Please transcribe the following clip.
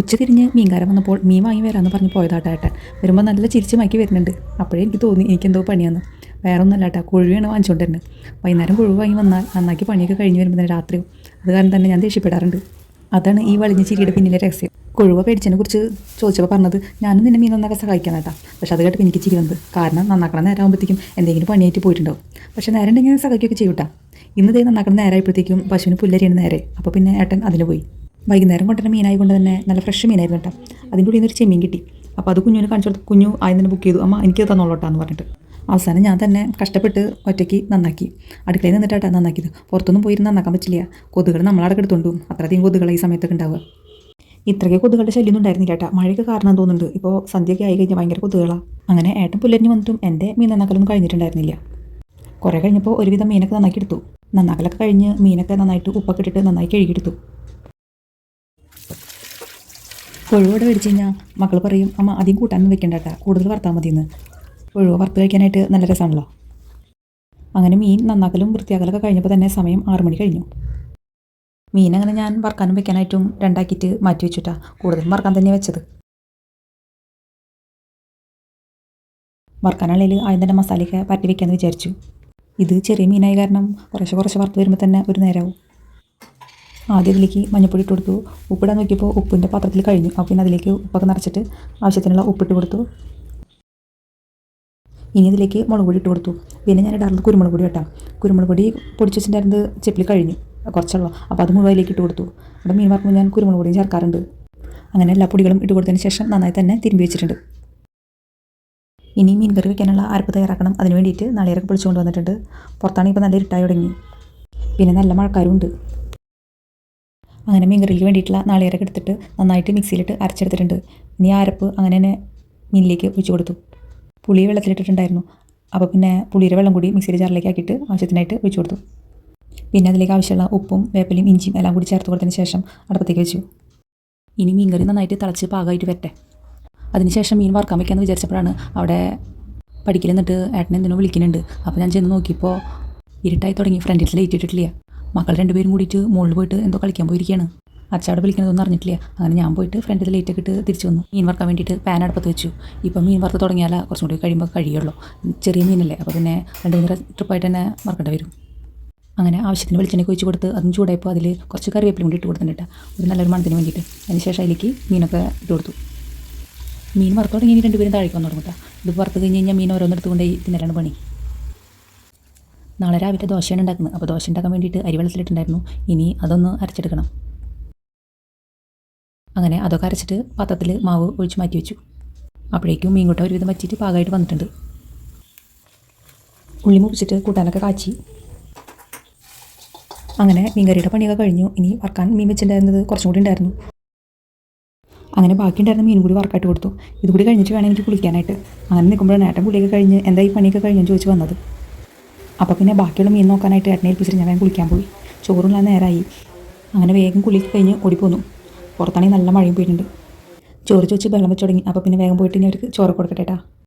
ഉച്ച തിരിഞ്ഞ് മീൻകാരൻ വന്നപ്പോൾ മീൻ വാങ്ങി വരാമെന്ന് പറഞ്ഞ് പോയതാട്ടാ ഏട്ടൻ. വരുമ്പോൾ നല്ല ചിരിച്ച് മയക്കി വരുന്നുണ്ട്. അപ്പോഴേ എനിക്ക് തോന്നി എനിക്കെന്തോ പണിയാന്ന്. വേറെ ഒന്നല്ല അല്ലാട്ടാ കൊഴുവാണ് വാങ്ങിച്ചുകൊണ്ടിരുന്നത് വൈകുന്നേരം കൊഴുവ് വാങ്ങി വന്നാൽ നന്നാക്കി പണിയൊക്കെ കഴിഞ്ഞ് വരുമ്പോൾ തന്നെ രാത്രിയും അത് കാരണം തന്നെ ഞാൻ ദേഷ്യപ്പെടാറുണ്ട്. അതാണ് ഈ വളിഞ്ഞ ചിരിയുടെ പിന്നിലെ രഹസ്യം. കൊഴുവ പേടിച്ചതിനെ കുറിച്ച് ചോദിച്ചപ്പോൾ പറഞ്ഞത് ഞാനും നിന്നെ മീൻ നന്നാക്കാൻ സഹായിക്കാൻ കേട്ടാ പക്ഷെ അത് കേട്ടപ്പോൾ എനിക്ക് ചിരി വന്നത് കാരണം നന്നാക്കണം നേരം ആകുമ്പോഴത്തേക്കും എന്തെങ്കിലും പണിയായിട്ട് പോയിട്ടുണ്ടാവും. പക്ഷേ നേരം ഞാൻ സഹായിക്കുകയൊക്കെ ചെയ്യൂട്ടാ. ഇന്ന് ദേ നന്നാക്കണം നേരമായപ്പോഴത്തേക്കും പശുവിന് പുല്ലരിയാണ് നേരെ. അപ്പോൾ പിന്നെ ഏട്ടൻ അതിന് പോയി. വൈകുന്നേരം കൊണ്ടുവരുന്ന മീനായി കൊണ്ട് തന്നെ നല്ല ഫ്രഷ് മീനായിരുന്നു കേട്ടോ. അതിന്റെ ഉള്ളിൽ നിന്നൊരു ചെമ്മീൻ കിട്ടി. അപ്പോൾ അത് കുഞ്ഞിന് കാണിച്ചു കൊടുത്ത് കുഞ്ഞു ആയി തന്നെ ബുക്ക് ചെയ്തു. അമ്മ എനിക്ക് തന്നോളോട്ടാന്ന് പറഞ്ഞിട്ട്. അവസാനം ഞാൻ തന്നെ കഷ്ടപ്പെട്ട് ഒറ്റയ്ക്ക് നന്നാക്കി. അടുക്കളയിൽ നിന്നിട്ടാട്ടാ നന്നാക്കിയത്. പുറത്തൊന്നും പോയിരുന്ന് നന്നാക്കാൻ പറ്റില്ല. കൊതുകൾ നമ്മളവിടെ എടുത്തുകൊണ്ടും അത്രയധികം കൊതുകൾ ഈ സമയത്തൊക്കെ ഉണ്ടാവുക. ഇത്രയ്ക്ക് കൊതുകളുടെ ശല്യം ഉണ്ടായിരുന്നില്ല ഏട്ടാ മഴയൊക്കെ കാരണം തോന്നുന്നുണ്ട്. ഇപ്പോൾ സന്ധ്യയൊക്കെ ആയി കഴിഞ്ഞാൽ ഭയങ്കര കൊതുകളാണ് അങ്ങനെ ഏട്ടൻ പുല്ലരിഞ്ഞ് വന്നിട്ടും എന്റെ മീൻ നന്നാക്കലൊന്നും കഴിഞ്ഞിട്ടുണ്ടായിരുന്നില്ല. കുറേ കഴിഞ്ഞപ്പോൾ ഒരുവിധം മീനൊക്കെ നന്നാക്കി എടുത്തു. നന്നാക്കലൊക്കെ കഴിഞ്ഞ് മീനൊക്കെ നന്നായിട്ട് ഉപ്പൊക്കെ ഇട്ടിട്ട് നന്നായി കഴുകിയെടുത്തു. കൊഴുവോടെ മേടിച്ച് കഴിഞ്ഞാൽ മക്കൾ പറയും അമ്മ അധികം കൂട്ടാനൊന്നും വെക്കണ്ട കേട്ടോ കൂടുതൽ വറുത്താൽ മതിയെന്ന്. പുഴുവ വറുത്ത് കഴിക്കാനായിട്ട് നല്ല രസമാണല്ലോ അങ്ങനെ മീൻ നന്നാക്കലും വൃത്തിയാക്കലൊക്കെ കഴിഞ്ഞപ്പോൾ തന്നെ സമയം ആറു മണി കഴിഞ്ഞു. മീൻ അങ്ങനെ ഞാൻ വറുക്കാനും വെക്കാനായിട്ടും രണ്ടാക്കിയിട്ട് മാറ്റി വെച്ചിട്ടാ കൂടുതലും വറുക്കാൻ തന്നെ വെച്ചത്. വറുക്കാനാണെങ്കിൽ ആദ്യം തന്നെ മസാലയൊക്കെ പരട്ടി വെക്കാമെന്ന് വിചാരിച്ചു. ഇത് ചെറിയ മീനായ കാരണം കുറേശ്ശെ കുറച്ച് വറുത്ത് വരുമ്പോൾ തന്നെ ഒരു നേരമാവും ആദ്യം ഇതിലേക്ക് മഞ്ഞപ്പൊടി ഇട്ട് കൊടുത്തു. ഉപ്പിടാൻ നോക്കിയപ്പോൾ ഉപ്പിന്റെ പാത്രത്തിൽ കഴിഞ്ഞു. അപ്പോൾ പിന്നെ അതിലേക്ക് ഉപ്പൊക്കെ നിറച്ചിട്ട് ആവശ്യത്തിനുള്ള ഉപ്പിട്ട് കൊടുത്തു. ഇനി ഇതിലേക്ക് മുളക് പൊടി ഇട്ട് കൊടുത്തു. പിന്നെ ഞാൻ ഇടാറുള്ളത് കുരുമുളക് പൊടി കേട്ടോ. കുരുമുളക് പൊടി പൊടിച്ച് വെച്ചിട്ടുണ്ടായിരുന്നത് ചെപ്പിൽ കഴിഞ്ഞു. കുറച്ചുള്ളൂ. അപ്പോൾ അത് മുഴുവനിലേക്ക് ഇട്ട് കൊടുത്തു. അവിടെ മീൻ വറക്കുമ്പോൾ ഞാൻ കുരുമുളക് പൊടിയും ചേർക്കാറുണ്ട്. അങ്ങനെ എല്ലാ പൊടികളും ഇട്ട് കൊടുത്തതിന് ശേഷം നന്നായി തന്നെ തിരുമ്പി വെച്ചിട്ടുണ്ട്. ഇനി മീൻ കറി വയ്ക്കാനുള്ള അരപ്പ് തയ്യാറാക്കണം. അതിന് വേണ്ടിയിട്ട് നാളികേരൊക്കെ പൊളിച്ചുകൊണ്ട് വന്നിട്ടുണ്ട്. പുറത്താണെങ്കിൽ ഇപ്പോൾ നല്ല ഇരുട്ടായി തുടങ്ങി. പിന്നെ നല്ല മഴക്കാരും ഉണ്ട് മീൻ കറിക്ക് വേണ്ടിയിട്ടുള്ള നാളികേരൊക്കെ എടുത്തിട്ട് നന്നായിട്ട് മിക്സിയിലിട്ട് അരച്ചെടുത്തിട്ടുണ്ട്. ഇനി അരപ്പ് അങ്ങനെ തന്നെ മീനിലേക്ക് ഒഴിച്ചു കൊടുത്തു. പുളി വെള്ളത്തിലിട്ടിട്ടുണ്ടായിരുന്നു. അപ്പോൾ പിന്നെ പുളിയുടെ വെള്ളം കൂടി മിക്സിയുടെ ജാറിലേക്ക് ആക്കിയിട്ട് ആവശ്യത്തിനായിട്ട് ഒഴിച്ചു കൊടുത്തു. പിന്നെ അതിലേക്ക് ആവശ്യമുള്ള ഉപ്പും വേപ്പലയും ഇഞ്ചിയും എല്ലാം കൂടി ചേർത്ത് കൊടുത്തതിന് ശേഷം അടുപ്പത്തേക്ക് വെച്ചു. ഇനി മീൻ കറി നന്നായിട്ട് തിളച്ച് പാകമായിട്ട് വരട്ടെ. അതിനുശേഷം മീൻ വറുക്കാൻ വയ്ക്കാമെന്ന് വിചാരിച്ചപ്പോഴാണ് അവിടെ പഠിക്കൽ ഏട്ടനെ എന്തിനോ വിളിക്കുന്നുണ്ട്. അപ്പോൾ ഞാൻ ചെന്ന് നോക്കിയപ്പോൾ ഇരുട്ടായി തുടങ്ങി. ഫ്രണ്ടിൽ ലൈറ്റ് ഇട്ടിട്ടില്ല മക്കൾ രണ്ടുപേരും കൂടിയിട്ട് മുകളിൽ പോയിട്ട് എന്തോ കളിക്കാൻ പോയിരിക്കുകയാണ്. അച്ഛ അവിടെ വിളിക്കണതൊന്നും അറിഞ്ഞിട്ടില്ല. അങ്ങനെ ഞാൻ പോയിട്ട് ഫ്രണ്ടിൽ ലേറ്റൊക്കെ ഇട്ട് തിരിച്ചു വന്നു. മീൻ വറുക്കാൻ വേണ്ടിയിട്ട് പാൻ അടുപ്പത്ത് വെച്ചു. ഇപ്പം മീൻ വറുത്ത് തുടങ്ങിയാൽ കുറച്ചും കൂടി കഴിയുമ്പോൾ കഴിയുള്ളൂ. ചെറിയ മീനല്ലേ അപ്പോൾ പിന്നെ രണ്ട് മൂന്ന് ട്രിപ്പായിട്ട് തന്നെ വറുക്കേണ്ടി വരും. അങ്ങനെ ആവശ്യത്തിന് വെളിച്ചെണ്ണ ഒഴിച്ച് കൊടുത്ത് അതും ചൂടായപ്പോൾ അതിൽ കുറച്ച് കറിവേപ്പിലും കൂടി ഇട്ട് കൊടുത്തിട്ടുണ്ട് ഒരു നല്ലൊരു മണത്തിന് വേണ്ടിയിട്ട്. അതിന് ശേഷം അതിലേക്ക് മീനൊക്കെ ഇട്ട് കൊടുത്തു. മീൻ വറുത്ത് തുടങ്ങി ഇനി രണ്ടുപേരും താഴേക്ക് വന്നു തുടങ്ങും കേട്ടോ ഇത് വറുത്ത് കഴിഞ്ഞ് കഴിഞ്ഞാൽ മീൻ ഓരോന്നെടുത്തുകൊണ്ട് തിന്നലാണ് പണി. നാളെ രാവിലെ ദോശയാണ് ഉണ്ടാക്കുന്നത്. അപ്പോൾ ദോശ ഉണ്ടാക്കാൻ വേണ്ടിയിട്ട് അരി വെള്ളത്തിലിട്ടുണ്ടായിരുന്നു. ഇനി അതൊന്ന് അരച്ചെടുക്കണം. അങ്ങനെ അതൊക്കെ അരച്ചിട്ട് പാത്രത്തിൽ മാവ് ഒഴിച്ച് മാറ്റി വെച്ചു. അപ്പോഴേക്കും മീൻകുട്ട ഒരുവിധം വച്ചിട്ട് പാകമായിട്ട് വന്നിട്ടുണ്ട്. ഉള്ളി മുറിച്ചിട്ട് കൂട്ടാനൊക്കെ കാച്ചി. അങ്ങനെ മീൻകറിയുടെ പണിയൊക്കെ കഴിഞ്ഞു. ഇനി വറക്കാൻ മീൻ വെച്ചിട്ടുണ്ടായിരുന്നത് കുറച്ചും കൂടി ഉണ്ടായിരുന്നു. അങ്ങനെ ബാക്കി ഉണ്ടായിരുന്ന മീൻ കൂടി വർക്കായിട്ട് കൊടുത്തു. ഇതുകൂടി കഴിഞ്ഞിട്ട് വേണം എനിക്ക് കുളിക്കാനായിട്ട്. അങ്ങനെ നിൽക്കുമ്പോഴാണ് ഏട്ടൻ കുളിയൊക്കെ കഴിഞ്ഞ് എന്താ ഈ പണിയൊക്കെ കഴിഞ്ഞെന്ന് ചോദിച്ചു വന്നത്. അപ്പോൾ പിന്നെ ബാക്കിയുള്ള മീൻ നോക്കാനായിട്ട് ഏട്ടനെ ഏൽപ്പിച്ചിട്ട് ഞാൻ കുളിക്കാൻ പോയി. ചോറുള്ള നേരമായി അങ്ങനെ വേഗം കുളിക്ക് കഴിഞ്ഞ് ഓടിപ്പോന്നു പുറത്താണെങ്കിൽ നല്ല മഴയും പോയിട്ടുണ്ട് ചോറ് ചോദിച്ച് വെള്ളം വെച്ച് തുടങ്ങി. അപ്പോൾ പിന്നെ വേഗം പോയിട്ട് ഇനി അവർക്ക് ചോറ് കൊടുക്കട്ടെ